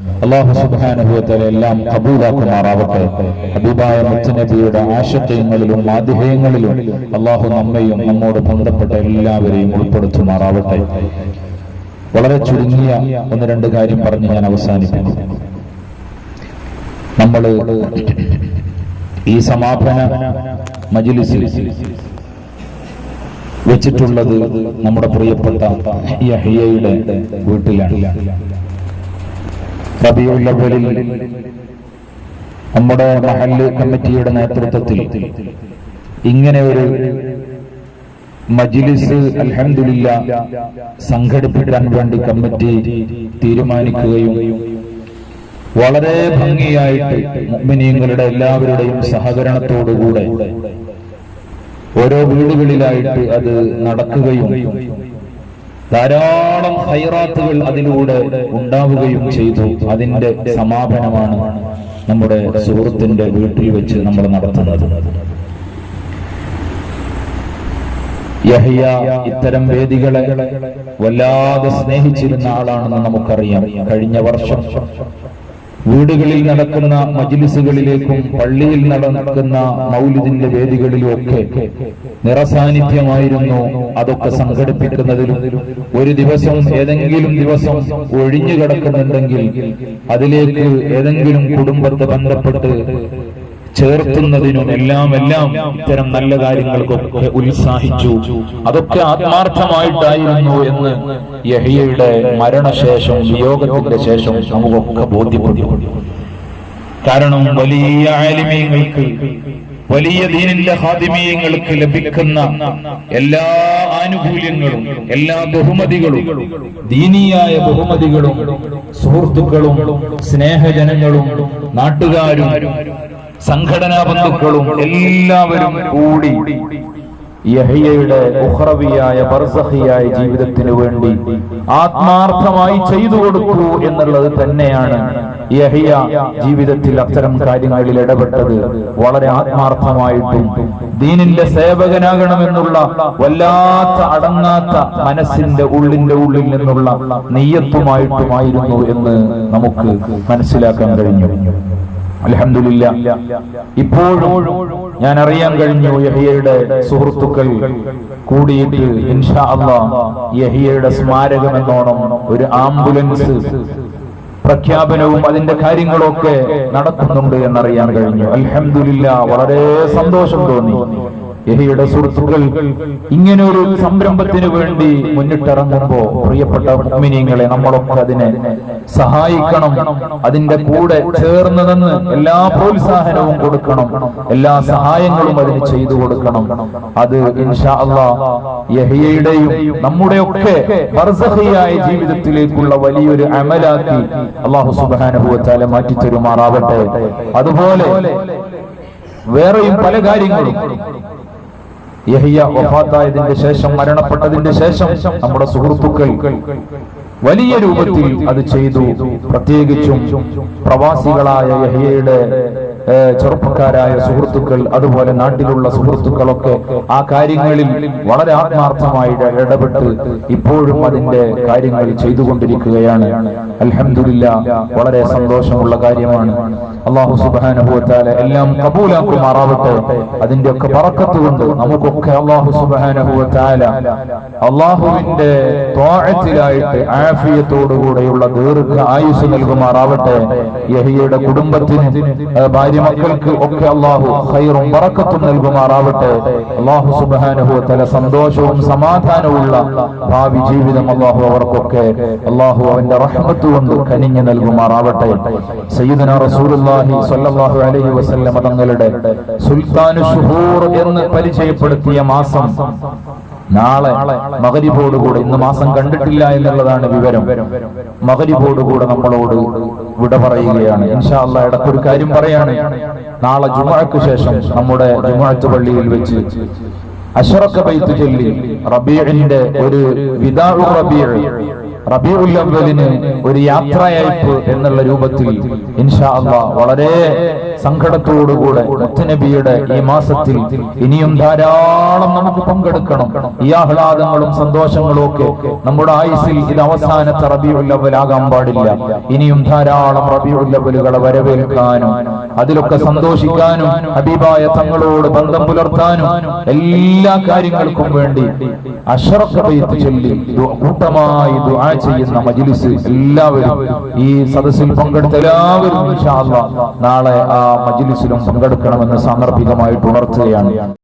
അള്ളാഹു സുബാനുഭവത്തിൽ എല്ലാം കബൂലാക്കുമാറാവട്ടെ. ഹബീബായ മുത്തനബിയുടെ ആശയങ്ങളിലും ആതിഹയങ്ങളിലും അള്ളാഹു നമ്മയും നമ്മോട് ബന്ധപ്പെട്ട എല്ലാവരെയും ഉൾപ്പെടുത്തുമാറാവട്ടെ. വളരെ ചുരുങ്ങിയ ഒന്ന് രണ്ട് കാര്യം പറഞ്ഞ് ഞാൻ അവസാനിപ്പിക്കുന്നു നമ്മൾ ഈ സമാപന മജിലിസിൽ വെച്ചിട്ടുള്ളത് നമ്മുടെ പ്രിയപ്പെട്ട ഈ അഹിയയുടെ വീട്ടിലാണ്. റബിയുൽ അവ്വലിൽ നമ്മുടെ മഹല്ല് കമ്മിറ്റിയുടെ നേതൃത്വത്തിൽ ഇങ്ങനെ ഒരു മജിലിസ് അൽഹംദുലില്ല സംഘടിപ്പിക്കാൻ വേണ്ടി കമ്മിറ്റി തീരുമാനിക്കുകയും വളരെ ഭംഗിയായിട്ട് മുഅ്മിനീങ്ങളുടെ എല്ലാവരുടെയും സഹകരണത്തോടുകൂടെ ഓരോ വീടുകളിലായിട്ട് അത് നടക്കുകയും ധാരാളം ഹൈറാത്തുകൾ അതിലൂടെ ഉണ്ടാവുകയും ചെയ്തു. അതിന്റെ സമാപനമാണ് നമ്മുടെ സുഹൃത്തിന്റെ വീട്ടിൽ വെച്ച് നമ്മൾ നടത്തുന്നത്. ഇത്തരം വേദികളെ വല്ലാതെ സ്നേഹിച്ചിരുന്ന ആളാണെന്ന് നമുക്കറിയാം. കഴിഞ്ഞ വർഷം വീടുകളിൽ നടക്കുന്ന മജിലിസുകളിലേക്കും പള്ളിയിൽ നടക്കുന്ന മൗലിദിന്റെ വേദികളിലും ഒക്കെ നിറസാന്നിധ്യമായിരുന്നു അതൊക്കെ സംഘടിപ്പിക്കുന്നതിലും. ഒരു ദിവസം ഏതെങ്കിലും ദിവസം ഒഴിഞ്ഞു കിടക്കുന്നുണ്ടെങ്കിൽ അതിലേക്ക് ഏതെങ്കിലും കുടുംബത്തെ ബന്ധപ്പെട്ട് ചേർത്തുന്നതിനും എല്ലാം എല്ലാം ഇത്തരം നല്ല കാര്യങ്ങൾക്കൊക്കെ ഉത്സാഹിച്ചു. അതൊക്കെ ആത്മാർത്ഥമായിട്ടായിരുന്നു എന്ന് യഹിയയുടെ മരണശേഷം വിയോഗത്തിന്റെ ശേഷം നമുക്കൊക്കെ ബോധ്യപ്പെട്ടു കാരണം വലിയ ആലിമീയങ്ങൾക്ക് വലിയ ദീനിന്റെ ഹാദിമീയങ്ങൾക്ക് ലഭിക്കുന്ന എല്ലാ ആനുകൂല്യങ്ങളും എല്ലാ ബഹുമതികളും ദീനീയായ ബഹുമതികളും സുഹൃത്തുക്കളും സ്നേഹജനങ്ങളും നാട്ടുകാരും സംഘടനാ ബന്ധുക്കളും എല്ലാവരും കൂടി യഹിയയുടെ ഉഹ്റവിയായ ബർസഹിയായ ജീവിതത്തിന് വേണ്ടി ആത്മാർത്ഥമായി ചെയ്തു കൊടുക്കൂ എന്നുള്ളത് തന്നെയാണ് യഹിയ ജീവിതത്തിൽ അത്തരം കാര്യങ്ങളിൽ ഇടപെട്ടത്. വളരെ ആത്മാർത്ഥമായിട്ടും ദീനിന്റെ സേവകനാകണമെന്നുള്ള വല്ലാത്ത അടങ്ങാത്ത മനസ്സിന്റെ ഉള്ളിന്റെ ഉള്ളിൽ നിന്നുള്ള നെയ്യത്തുമായിട്ടുമായിരുന്നു എന്ന് നമുക്ക് മനസ്സിലാക്കാൻ കഴിഞ്ഞു. അലഹമില്ല ഇപ്പോഴും ഞാൻ അറിയാൻ കഴിഞ്ഞു യഹിയയുടെ സുഹൃത്തുക്കൾ കൂടിയിട്ട് ഇൻഷാ അള്ളാ യഹിയയുടെ സ്മാരകം എന്നോണം ഒരു ആംബുലൻസ് പ്രഖ്യാപനവും അതിന്റെ കാര്യങ്ങളൊക്കെ നടത്തുന്നുണ്ട് എന്നറിയാൻ കഴിഞ്ഞു. അലഹമില്ല വളരെ സന്തോഷം തോന്നി. യഹിയുടെ സുഹൃത്തുക്കൾ ഇങ്ങനെ ഒരു സംരംഭത്തിന് വേണ്ടി മുന്നിട്ടിറങ്ങുമ്പോ പ്രിയപ്പെട്ട മുഅ്മിനീങ്ങളെ നമ്മളൊക്കെ അതിനെ സഹായിക്കണം അതിന്റെ കൂടെ ചേർന്ന് നിന്ന് എല്ലാ പ്രോത്സാഹനവും കൊടുക്കണം എല്ലാ സഹായങ്ങളും അതിന് ചെയ്തു കൊടുക്കണം. അത് ഇൻഷാ അള്ളാ യഹിയയുടെയും നമ്മുടെയൊക്കെ ജീവിതത്തിലേക്കുള്ള വലിയൊരു അമലാക്കി അള്ളാഹു സുബാനുഭവത്താലെ മാറ്റി തരുമാറാവട്ടെ അതുപോലെ വേറെയും പല കാര്യങ്ങളും യഹിയ വഫാത്തായതിന്റെ ശേഷം മരണപ്പെട്ടതിന്റെ ശേഷം നമ്മുടെ സുഹൃത്തുക്കൾ വലിയ രൂപത്തിൽ അത് ചെയ്തു. പ്രത്യേകിച്ചും പ്രവാസികളായ യഹിയയുടെ ചെറുപ്പക്കാരായ സുഹൃത്തുക്കൾ അതുപോലെ നാട്ടിലുള്ള സുഹൃത്തുക്കളൊക്കെ ആ കാര്യങ്ങളിൽ വളരെ ആത്മാർത്ഥമായി ഇടപെട്ട് ഇപ്പോഴും അതിന്റെ കാര്യങ്ങൾ ചെയ്തുകൊണ്ടിരിക്കുകയാണ്. അലഹമില്ല വളരെ സന്തോഷമുള്ള കാര്യമാണ്. അള്ളാഹു സുബാനുഭവത്താൽ എല്ലാം കബൂലാക്കുമാറാവട്ടെ. അതിന്റെ ഒക്കെ പറക്കത്ത് കൊണ്ട് നമുക്കൊക്കെ അള്ളാഹു സുബാനുഭവത്താല അള്ളാഹുവിന്റെ ത്വാഴത്തിലായിട്ട് ആഫിയത്തോടുകൂടെയുള്ള ദീർഘ ആയുസ് നൽകുമാറാവട്ടെ. യഹിയുടെ കുടുംബത്തിന് ഭാര്യ മക്കൾക്ക് ഒക്കെ അള്ളാഹു ഹൈറും പറക്കത്തും നൽകുമാറാവട്ടെ. അള്ളാഹു സുബാനുഭവത്തല സന്തോഷവും സമാധാനവുമുള്ള ഭാവി ജീവിതം അള്ളാഹു അവർക്കൊക്കെ അള്ളാഹു അവന്റെ റഹ്മത്ത് കൊണ്ട് കനിഞ്ഞു നൽകുമാറാവട്ടെ. സയ്യിദന റസൂലുള്ളാഹി സ്വല്ലല്ലാഹു അലൈഹി വസല്ലം തങ്ങളുടെ സുൽത്താനു ഷുഹൂർ എന്ന് പരിചയപ്പെടുത്തിയ മാസം നാളെ മകരിബോടുകൂടെ ഇന്ന് മാസം കണ്ടിട്ടില്ല എന്നുള്ളതാണ് വിവരം. മകരിബോടുകൂടെ നമ്മളോട് വിട പറയുകയാണ്. ഇൻഷാ ഇടക്കൊരു കാര്യം പറയാണ്. നാളെ ജുമുഅക്ക് ശേഷം നമ്മുടെ ജുമുഅത്ത് പള്ളിയിൽ വെച്ച് അഷറക്ക ബൈത്ത് ചൊല്ലി റബീഇന്റെ ഒരു വിദാഉ റബീഅ് റബീഉൽ അവലിന് ഒരു യാത്രയയപ്പ് എന്നുള്ള രൂപത്തിൽ ഇൻഷാ അള്ളാ വളരെ സങ്കടത്തോടുകൂടെ മുത്തുനബിയുടെ ഈ മാസത്തിൽ ഇനിയും ധാരാളം നമുക്ക് പങ്കെടുക്കണം. ഈ ആഹ്ലാദങ്ങളും സന്തോഷങ്ങളും ഒക്കെ നമ്മുടെ ആയുസിൽ ഇത് അവസാനത്തെ റബിയുൽ അവലാകാൻ പാടില്ല. ഇനിയും ധാരാളം റബിയുൽ അവലുകളെ വരവേൽക്കാനും അതിലൊക്കെ സന്തോഷിക്കാനും ഹബീബായ തങ്ങളോട് ബന്ധം പുലർത്താനും എല്ലാ കാര്യങ്ങൾക്കും വേണ്ടി അഷറഖ ബൈത്ത് ചൊല്ലി കൂട്ടമായി ദുആ ചെയ്യുന്ന മജിലിസ് എല്ലാവരും ഈ സദസ്സിൽ പങ്കെടുത്ത എല്ലാവരും നാളെ ആ മജിലിസിലും പങ്കെടുക്കണമെന്ന് സാന്ദർഭികമായിട്ട് ഉണർത്തുകയാണ്.